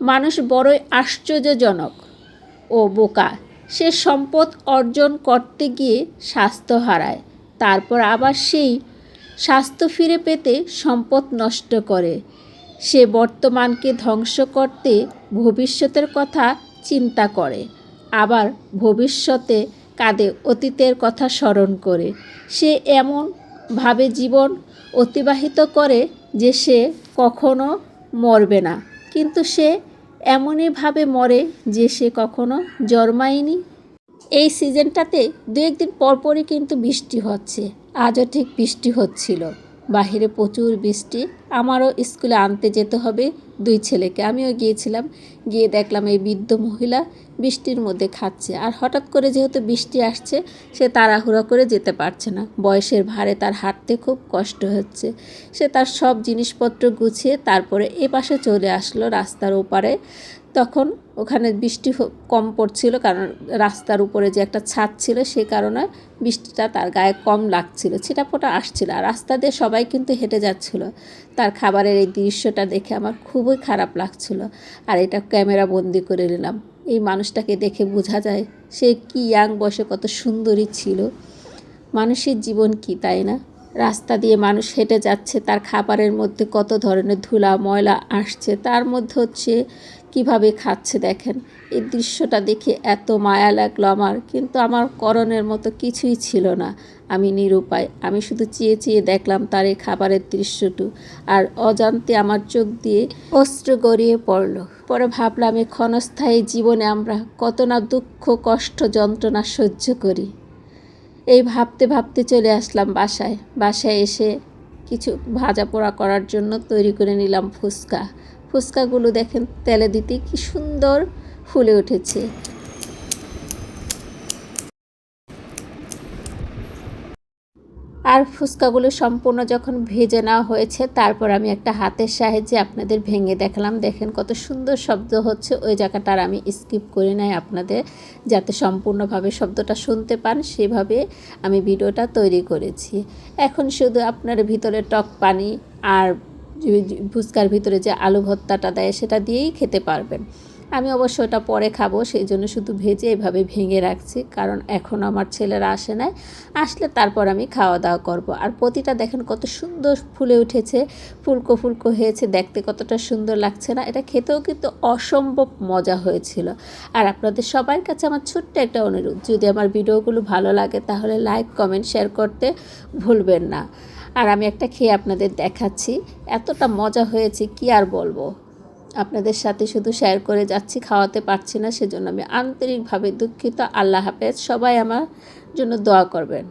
মানুষ বড়ই আশ্চর্যজনক ও বোকা। সে সম্পদ অর্জন করতে গিয়ে স্বাস্থ্য হারায়, তারপর আবার সেই স্বাস্থ্য ফিরে পেতে সম্পদ নষ্ট করে। সে বর্তমানকে ধ্বংস করতে ভবিষ্যতের কথা চিন্তা করে, আবার ভবিষ্যতে কাঁদে অতীতের কথা স্মরণ করে। সে এমনভাবে জীবন অতিবাহিত করে যে সে কখনো মরবে না, কিন্তু সে এমনইভাবে মরে যে সে কখনো জন্মায়নি। এই সিজনটাতে দু একদিন পরপরই কিন্তু বৃষ্টি হচ্ছে। আজও ঠিক বৃষ্টি হচ্ছিল। বাহিরে প্রচুর বৃষ্টি। আমারও স্কুলে আনতে যেতে হবে দুই ছেলেকে। আমিও গিয়েছিলাম, গিয়ে দেখলাম এই বৃদ্ধ মহিলা বৃষ্টির মধ্যে খাচ্ছে। আর হঠাৎ করে যেহেতু বৃষ্টি আসছে, সে তাড়াহুড়ো করে যেতে পারছে না। বয়সের ভারে তার হাঁটতে খুব কষ্ট হচ্ছে। সে তার সব জিনিসপত্র গুছিয়ে তারপরে এ পাশে চলে আসলো রাস্তার ওপারে। তখন ওখানে বৃষ্টি কম পড়ছিল কারণ রাস্তার উপরে যে একটা ছাদ ছিল সে কারণে বৃষ্টিটা তার গায়ে কম লাগছিল, ছিটাফোটা আসছিল। আর রাস্তা দিয়ে সবাই কিন্তু হেঁটে যাচ্ছিল। তার খাবারের এই দৃশ্যটা দেখে আমার খুবই খারাপ লাগছিল। আর এটা ক্যামেরা বন্দি করে নিলাম। এই মানুষটাকে দেখে বোঝা যায় সে কি ইয়াং বসে কত সুন্দরী ছিল। মানুষের জীবন কি, তাই না? রাস্তা দিয়ে মানুষ হেঁটে যাচ্ছে, তার খাবারের মধ্যে কত ধরনের ধুলা ময়লা আসছে, তার মধ্যে হচ্ছে কীভাবে খাচ্ছে দেখেন। এই দৃশ্যটা দেখে এত মায়া লাগল আমার, কিন্তু আমার করণের মতো কিছুই ছিল না। আমি নিরুপায়, আমি শুধু চেয়ে চেয়ে দেখলাম তার এই খাবারের দৃশ্যটু। আর অজান্তে আমার চোখ দিয়ে অস্ত্র গড়িয়ে পড়ল। পরে ভাবলাম এই ক্ষণস্থায়ী জীবনে আমরা কত না দুঃখ, কষ্ট, যন্ত্রণা সহ্য করি। এই ভাবতে ভাবতে চলে আসলাম বাসায়। বাসায় এসে কিছু ভাজা পোড়া করার জন্য তৈরি করে নিলাম ফুচকা। ফুচকাগুলো দেখেন, তেলে দিতে কি সুন্দর ফুলে উঠেছে। আর ফুচকাগুলো সম্পূর্ণ যখন ভেজে নেওয়া হয়েছে, তারপর আমি একটা হাতের সাহায্যে আপনাদের ভেঙে দেখালাম। দেখেন কত সুন্দর শব্দ হচ্ছে, ওই জায়গাটার আমি স্কিপ করে নাই আপনাদের, যাতে সম্পূর্ণভাবে শব্দটা শুনতে পান। সেভাবে আমি ভিডিওটা তৈরি করেছি। এখন শুধু আপনার ভিতরে টক পানি আর ফুচকার ভিতরে যে আলু ভর্তাটা দেয় সেটা দিয়েই খেতে পারবেন। আমি অবশ্য ওটা পরে খাব, সেই জন্য শুধু ভেজে এভাবে ভেঙে রাখছি, কারণ এখন আমার ছেলেরা আসে নাই। আসলে তারপর আমি খাওয়া দাওয়া করব। আর প্রতিটা দেখেন কত সুন্দর ফুলে উঠেছে, ফুলকো ফুলকো হয়েছে, দেখতে কতটা সুন্দর লাগছে না। এটা খেতেও কিন্তু অসম্ভব মজা হয়েছিল। আর আপনাদের সবার কাছে আমার ছোট্ট একটা অনুরোধ, যদি আমার ভিডিওগুলো ভালো লাগে তাহলে লাইক, কমেন্ট, শেয়ার করতে ভুলবেন না। আর আমি একটা খেয়ে আপনাদের দেখাচ্ছি। এতটা মজা হয়েছে, কি আর বলব? আপনাদের সাথে শুধু শেয়ার করে যাচ্ছি, খাওয়াতে পারছি না, সেজন্য আমি আন্তরিকভাবে দুঃখিত। আল্লাহ হাফেজ, সবাই আমার জন্য দোয়া করবেন।